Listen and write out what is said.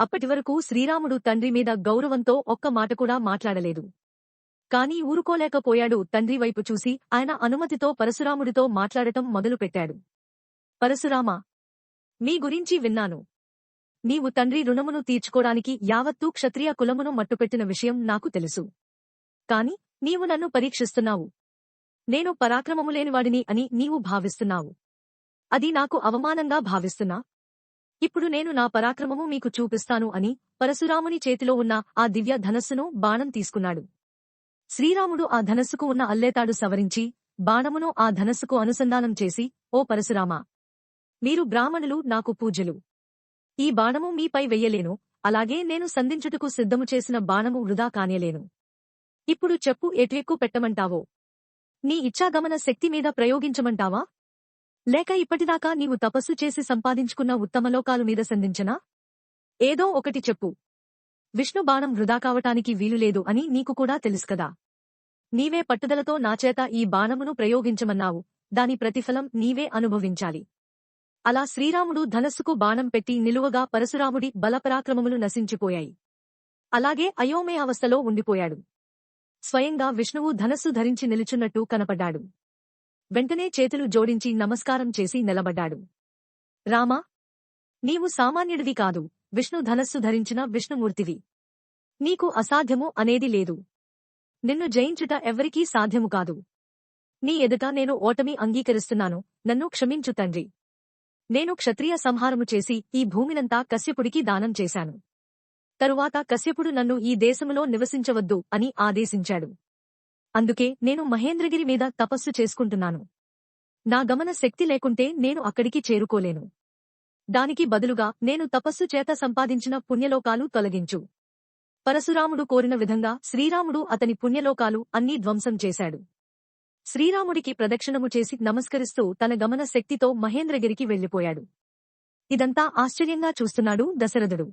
అప్పటివరకు శ్రీరాముడు తండ్రి మీద గౌరవంతో ఒక్క మాట కూడా మాట్లాడలేదు. కాని ఊరుకోలేకపోయాడు. తండ్రి వైపు చూసి ఆయన అనుమతితో పరశురాముడితో మాట్లాడటం మొదలుపెట్టాడు. పరశురామ మీ గురించి విన్నాను. నీవు తండ్రి రుణమును తీర్చుకోడానికి యావత్తూ క్షత్రియ కులమును మట్టుపెట్టిన విషయం నాకు తెలుసు. కాని నీవు నన్ను పరీక్షిస్తున్నావు. నేను పరాక్రమము లేనివాడిని అని నీవు భావిస్తున్నావు. అది నాకు అవమానంగా భావిస్తున్నా. ఇప్పుడు నేను నా పరాక్రమము మీకు చూపిస్తాను అని పరశురాముని చేతిలో ఉన్న ఆ దివ్య ధనస్సును బాణం తీసుకున్నాడు. శ్రీరాముడు ఆ ధనస్సుకు ఉన్న అల్లేతాడు సవరించి బాణమును ఆ ధనస్సుకు అనుసంధానం చేసి ఓ పరశురామా మీరు బ్రాహ్మణులు నాకు పూజలు ఈ బాణము మీపై వెయ్యలేను. అలాగే నేను సంధించుటకు సిద్ధము చేసిన బాణము వృధా కానేలేను. ఇప్పుడు చెప్పు ఎటువెక్కు పెట్టమంటావో? నీ ఇచ్చాగమన శక్తి మీద ప్రయోగించమంటావా? లేక ఇప్పటిదాకా నీవు తపస్సు చేసి సంపాదించుకున్న ఉత్తమలోకాలు మీద సంధించనా? ఏదో ఒకటి చెప్పు. విష్ణు బాణం వృధా కావటానికి వీలులేదు అని నీకు కూడా తెలుసుకదా నీవే పట్టుదలతో నాచేత ఈ బాణమును ప్రయోగించమన్నావు. దాని ప్రతిఫలం నీవే అనుభవించాలి. అలా శ్రీరాముడు ధనస్సుకు బాణం పెట్టి నిలువగా పరశురాముడి బలపరాక్రమములు నశించిపోయాయి. అలాగే అయోమయావస్థలో ఉండిపోయాడు. స్వయంగా విష్ణువు ధనస్సు ధరించి నిలుచున్నట్టు కనపడ్డాడు. వెంటనే చేతులు జోడించి నమస్కారం చేసి నిలబడ్డాడు. రామా నీవు సామాన్యుడివి కాదు. విష్ణు ధనస్సు ధరించిన విష్ణుమూర్తివి. నీకు అసాధ్యము అనేది లేదు. నిన్ను జయించుట ఎవరికీ సాధ్యము కాదు. నీ ఎదుట నేను ఓటమి అంగీకరిస్తున్నాను. నన్ను క్షమించు తండ్రి. నేను క్షత్రియ సంహారము చేసి ఈ భూమినంతా కశ్యపుడికి దానం చేశాను. తరువాత కశ్యపుడు నన్ను ఈ దేశములో నివసించవద్దు అని ఆదేశించాడు. అందుకే నేను మహేంద్రగిరి మీద తపస్సు చేసుకుంటున్నాను. నా గమన శక్తి లేకుంటే నేను అక్కడికి చేరుకోలేను. దానికి బదులుగా నేను తపస్సు చేత సంపాదించిన పుణ్యలోకాలు తొలగించు. పరశురాముడు కోరిన విధంగా శ్రీరాముడు అతని పుణ్యలోకాలు అన్నీ ధ్వంసం చేశాడు. శ్రీరాముడికి ప్రదక్షిణము చేసి నమస్కరిస్తూ తన గమన శక్తితో మహేంద్రగిరికి వెళ్ళిపోయాడు ఇదంతా ఆశ్చర్యంగా చూస్తున్నాడు దశరథుడు.